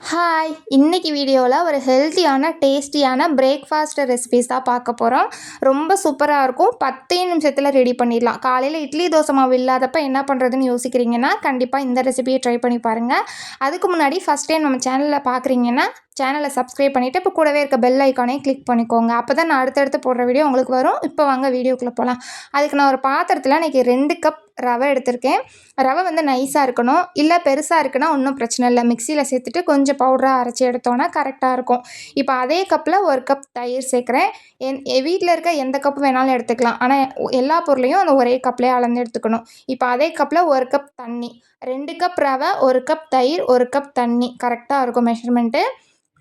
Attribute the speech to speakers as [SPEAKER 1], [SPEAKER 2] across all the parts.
[SPEAKER 1] Hi இன்றைக்கி வீடியோவில் ஒரு ஹெல்த்தியான டேஸ்டியான பிரேக்ஃபாஸ்ட் ரெசிபிஸ் தான் பார்க்க போகிறோம் ரொம்ப சூப்பராக இருக்கும். பத்தே நிமிஷத்தில் ரெடி பண்ணிடலாம். காலையில் இட்லி தோசை மாவு இல்லாதப்ப என்ன பண்ணுறதுன்னு யோசிக்கிறீங்கன்னா கண்டிப்பாக இந்த ரெசிபியை ட்ரை பண்ணி பாருங்கள் அதுக்கு முன்னாடி ஃபஸ்ட் டைம் நம்ம சேனலில் பார்க்குறீங்கன்னா சேனலை சப்ஸ்கிரைப் பண்ணிவிட்டு இப்போ கூடவே இருக்க பெல் ஐக்கானையும் கிளிக் பண்ணிக்கோங்க. அப்போ தான் நான் அடுத்தடுத்து போடுற வீடியோ உங்களுக்கு வரும். இப்போ வாங்க வீடியோக்குள்ளே போகலாம் அதுக்கு நான் ஒரு பாத்திரத்தில் இன்றைக்கி ரெண்டு கப் ரவை எடுத்திருக்கேன். ரவை வந்து நைஸாக இருக்கணும். இல்லை பெருசாக இருக்குன்னா ஒன்றும் பிரச்சனை இல்லை. மிக்சியில் சேர்த்துட்டு கொஞ்சம் பவுடராக அரைச்சி எடுத்தோன்னா கரெக்டாக இருக்கும். இப்போ அதே கப்பில் ஒரு கப் தயிர் சேர்க்குறேன். என் வீட்டில் இருக்க எந்த கப்பு வேணாலும் எடுத்துக்கலாம். ஆனால் எல்லா பொருளையும் அந்த ஒரே கப்லேயே அளந்து எடுத்துக்கணும். இப்போ அதே கப்பில் ஒரு கப் தண்ணி. ரெண்டு கப் ரவை ஒரு கப் தயிர் ஒரு கப் தண்ணி. கரெக்டாக இருக்கும் மெஷர்மெண்ட்டு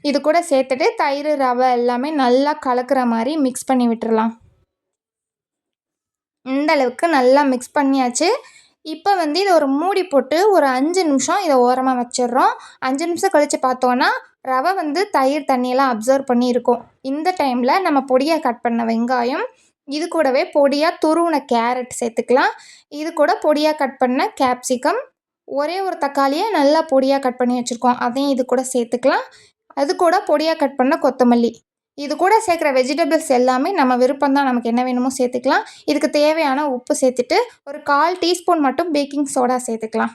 [SPEAKER 1] இது கூட சேர்த்துட்டு தயிர் ரவை எல்லாமே நல்லா கலக்கிற மாதிரி மிக்ஸ் பண்ணி விட்டுடலாம் இந்த அளவுக்கு நல்லா மிக்ஸ் பண்ணியாச்சு. இப்போ வந்து இதை ஒரு மூடி போட்டு ஒரு அஞ்சு நிமிஷம் இதை ஓரமாக வச்சிடுறோம். அஞ்சு நிமிஷம் கழித்து பார்த்தோன்னா ரவை வந்து தயிர் தண்ணியெல்லாம் அப்சர்வ் பண்ணியிருக்கோம். இந்த டைமில் நம்ம பொடியாக கட் பண்ண வெங்காயம் இது கூடவே பொடியாக துருவின கேரட் சேர்த்துக்கலாம். இது கூட பொடியாக கட் பண்ண கேப்சிகம் ஒரே ஒரு தக்காளியை நல்லா பொடியாக கட் பண்ணி வச்சுருக்கோம். அதையும் இது கூட சேர்த்துக்கலாம். அது கூட பொடியாக கட் பண்ண கொத்தமல்லி. இது கூட சேர்க்குற வெஜிடபிள்ஸ் எல்லாமே நம்ம விருப்பம் தான் நமக்கு என்ன வேணுமோ சேர்த்துக்கலாம். இதுக்கு தேவையான உப்பு சேர்த்துட்டு ஒரு கால் டீஸ்பூன் மட்டும் பேக்கிங் சோடா சேர்த்துக்கலாம்.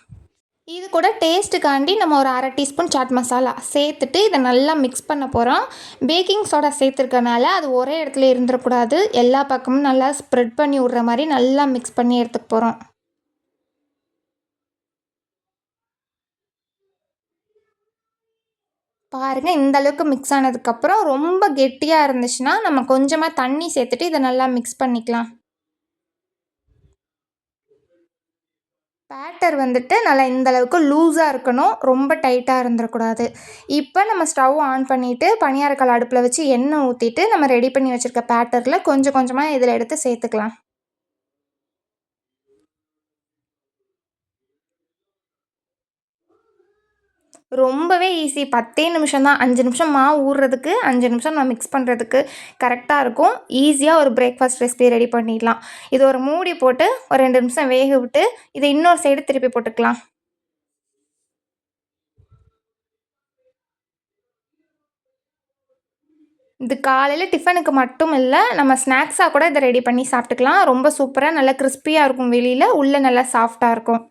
[SPEAKER 1] இது கூட டேஸ்ட்டுக்காண்டி நம்ம ஒரு அரை டீஸ்பூன் சாட் மசாலா சேர்த்துட்டு இதை நல்லா மிக்ஸ் பண்ண போகிறோம் பேக்கிங் சோடா சேர்த்துருக்கனால அது ஒரே இடத்துல இருந்துடக்கூடாது எல்லா பக்கமும் நல்லா ஸ்ப்ரெட் பண்ணி விட்ற மாதிரி நல்லா மிக்ஸ் பண்ணி எடுத்துக்க போகிறோம் பாருங்கள் இந்த அளவுக்கு மிக்ஸ் ஆனதுக்கப்புறம் ரொம்ப கெட்டியாக இருந்துச்சுன்னா நம்ம கொஞ்சமாக தண்ணி சேர்த்துட்டு இதை நல்லா மிக்ஸ் பண்ணிக்கலாம். பேட்டர் வந்துட்டு நல்லா இந்த அளவுக்கு லூஸாக இருக்கணும். ரொம்ப டைட்டாக இருந்துடக்கூடாது இப்போ நம்ம ஸ்டவ் ஆன் பண்ணிவிட்டு பனியாரக்கால் அடுப்பில் வச்சு எண்ணெய் ஊற்றிட்டு நம்ம ரெடி பண்ணி வச்சுருக்க பேட்டரில் கொஞ்சம் கொஞ்சமாக இதில் எடுத்து சேர்த்துக்கலாம். ரொம்பவே ஈஸி பத்தே நிமிஷம் தான். அஞ்சு நிமிஷம் மாவு ஊறுறதுக்கு அஞ்சு நிமிஷம் நான் மிக்ஸ் பண்ணுறதுக்கு கரெக்டாக இருக்கும். ஈஸியாக ஒரு பிரேக்ஃபாஸ்ட் ரெசிபி ரெடி பண்ணிடலாம். இது ஒரு மூடி போட்டு ஒரு ரெண்டு நிமிஷம் வேக விட்டு இதை இன்னொரு சைடு திருப்பி போட்டுக்கலாம். இது காலையில் டிஃபனுக்கு மட்டும் இல்லை நம்ம ஸ்நாக்ஸாக கூட இதை ரெடி பண்ணி சாப்பிட்டுக்கலாம். ரொம்ப சூப்பராக நல்லா கிறிஸ்பியாக இருக்கும் வெளியில். உள்ளே நல்லா சாஃப்டாக இருக்கும்.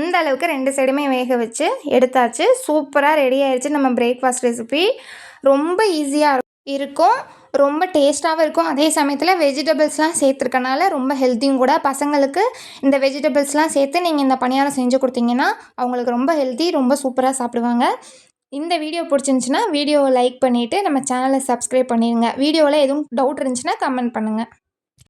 [SPEAKER 1] இந்த அளவுக்கு ரெண்டு சைடுமே வேக வச்சு எடுத்தாச்சு. சூப்பராக ரெடி ஆயிடுச்சு நம்ம பிரேக்ஃபாஸ்ட் ரெசிபி ரொம்ப ஈஸியாக இருக்கும். ரொம்ப டேஸ்ட்டாகவும் இருக்கும். அதே சமயத்தில் வெஜிடபிள்ஸ்லாம் சேர்த்துருக்கனால ரொம்ப ஹெல்த்தியும் கூட. பசங்களுக்கு இந்த வெஜிடபிள்ஸ்லாம் சேர்த்து நீங்கள் இந்த பணியாரம் செஞ்சு கொடுத்தீங்கன்னா அவங்களுக்கு ரொம்ப ஹெல்த்தி ரொம்ப சூப்பராக சாப்பிடுவாங்க. இந்த வீடியோ பிடிச்சிருந்துச்சின்னா வீடியோவை லைக் பண்ணிவிட்டு நம்ம சேனலை சப்ஸ்கிரைப் பண்ணிடுங்க வீடியோவில் எதுவும் டவுட் இருந்துச்சுன்னா கமெண்ட் பண்ணுங்கள்